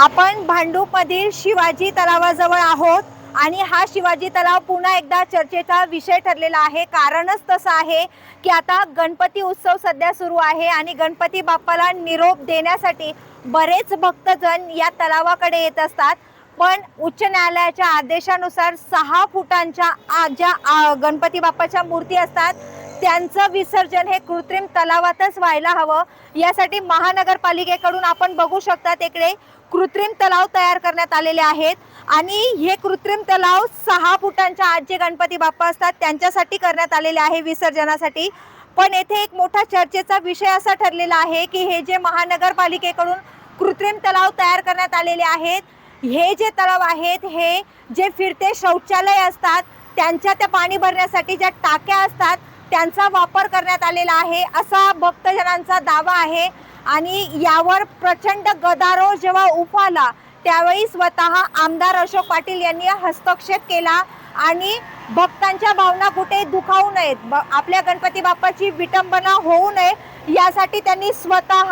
आपण भांडूपमधील शिवाजी तलावाजवळ आहोत आणि हा शिवाजी तलाव पुन्हा एकदा चर्चेचा विषय ठरलेला आहे. कारणच तसं आहे की आता गणपती उत्सव सध्या सुरू आहे आणि गणपती बाप्पाला निरोप देण्यासाठी बरेच भक्तजण या तलावाकडे येत असतात. पण उच्च न्यायालयाच्या आदेशानुसार सहा फुटांच्या ज्या गणपती बाप्पाच्या मूर्ती असतात त्यांचं विसर्जन हे कृत्रिम तलावातच व्हायला हवं. यासाठी महानगरपालिकेकडून आपण बघू शकता तिकडे कृत्रिम तलाव तयार करण्यात आलेले आहेत. आणि हे कृत्रिम तलाव सहा फुटांच्या आत जे गणपती बाप्पा असतात. त्यांच्यासाठी करण्यात आलेले आहे विसर्जनासाठी. पण येथे एक मोठा चर्चेचा विषय असा ठरलेला आहे की हे जे महानगरपालिकेकडून कृत्रिम तलाव तयार करण्यात आलेले आहेत हे जे तलाव आहेत हे जे फिरते शौचालय असतात त्यांच्या त्या पाणी भरण्यासाठी ज्या टाक्या असतात त्यांचा वापर करण्यात आलेला आहे. असा भक्तजनांचा दावा आहे. आणि यावर प्रचंड गदारोळ जेव्हा उफाला त्यावेळी स्वतः आमदार अशोक पाटील यांनी हस्तक्षेप केला. आणि भक्तांच्या भावना कुठे दुखावू नयेत. ब- आपल्या गणपती बाप्पाची विटंबना होऊ नये यासाठी त्यांनी स्वतः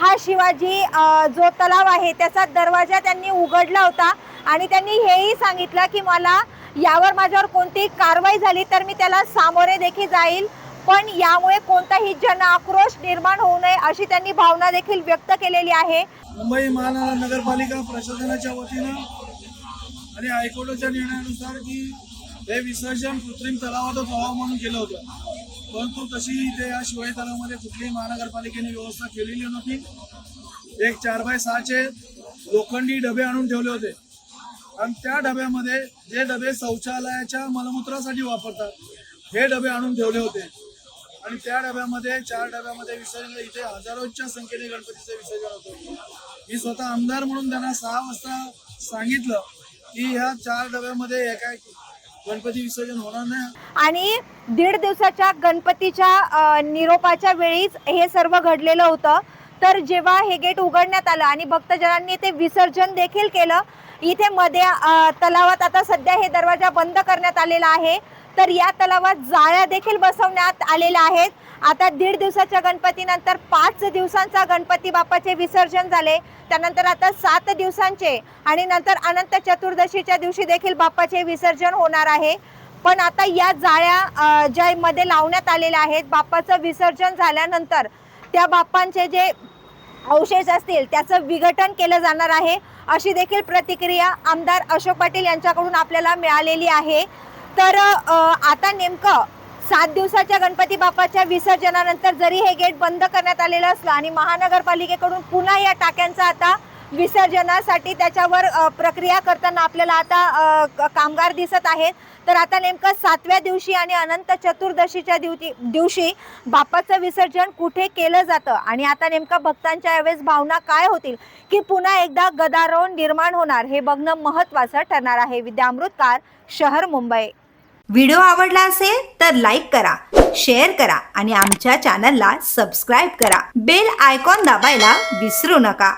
हा शिवाजी जो तलाव आहे त्याचा दरवाजा त्यांनी उघडला होता. आणि त्यांनी हेही सांगितलं की मला यावर माझ्यावर कोणतीही कारवाई झाली तर मी त्याला सामोरे देखील जाईल. पण यामुळे कोणताही जन आक्रोश निर्माण होऊ नये अशी त्यांनी भावना देखील व्यक्त केलेली आहे. मुंबई महानगरपालिका प्रशासनाच्या वतीनं आणि हायकोर्टाच्या निर्णयानुसार की हे विसर्जन कृत्रिम तलावातच व्हावं म्हणून केलं होतं. परंतु तशी इथे या शिवाई तलावामध्ये कुठलीही महानगरपालिकेने व्यवस्था केलेली नव्हती. एक चार बाय सहाचे लोखंडी डबे आणून ठेवले होते. आणि त्या डब्यामध्ये जे डबे शौचालयाच्या मलमूत्रासाठी वापरतात हे डबे आणून ठेवले होते. आणि त्या डब्यामध्ये चार डब्यामध्ये विसर्जन इथे हजारोच्या संख्येने गणपतीचं विसर्जन होतं. मी स्वतः आमदार म्हणून त्यांना सहा वाजता सांगितलं की ह्या चार डब्यामध्ये एका गणपती विसर्जन होणार नाही. आणि दीड दिवसाच्या गणपतीच्या निरोपाच्या वेळीच हे सर्व घडलेलं होतं. तर जेव्हा हे गेट उघडण्यात आलं आणि भक्तजनांनी ते विसर्जन देखील केलं इथे मध्ये तलावात आता सध्या हे दरवाजा बंद करण्यात आलेला आहे. तर या तलावात जाळ्या देखील बसवण्यात आलेल्या आहेत. आता दीड दिवसाच्या गणपतीनंतर पाच दिवसांचा गणपती बाप्पाचे विसर्जन झाले. त्यानंतर आता सात दिवसांचे आणि नंतर अनंत चतुर्दशीच्या दिवशी देखील बाप्पाचे विसर्जन होणार आहे. पण आता या जाळ्या ज्या मध्ये लावण्यात आलेल्या आहेत बाप्पाचं विसर्जन झाल्यानंतर त्या बाप्पांचे जे अवशेष असतील त्याचं विघटन केलं जाणार आहे. अशी देखील प्रतिक्रिया आमदार अशोक पाटील यांच्याकडून आपल्याला मिळालेली आहे. तर आता नेमकं सात दिवसाच्या गणपती बाप्पाच्या विसर्जनानंतर जरी हे गेट बंद करण्यात आलेलं असलं आणि महानगरपालिकेकडून पुन्हा या टाक्यांचा आता विसर्जनासाठी त्याच्यावर प्रक्रिया करताना आपल्याला आता कामगार दिसत आहेत. तर आता नेमकं सातव्या दिवशी आणि अनंत चतुर्दशीच्या दिवशी दिवशी बाप्पाचं विसर्जन कुठे केलं जातं? आणि आता नेमकं भक्तांच्या यावेळेस भावना काय होतील? की पुन्हा एकदा गदारोळ निर्माण होणार हे बघणं महत्त्वाचं ठरणार आहे. विद्यामृतकार शहर मुंबई. व्हिडिओ आवडला असेल तर लाईक करा शेअर करा आणि आमच्या चॅनलला सबस्क्राईब करा. बेल आयकॉन दाबायला विसरू नका.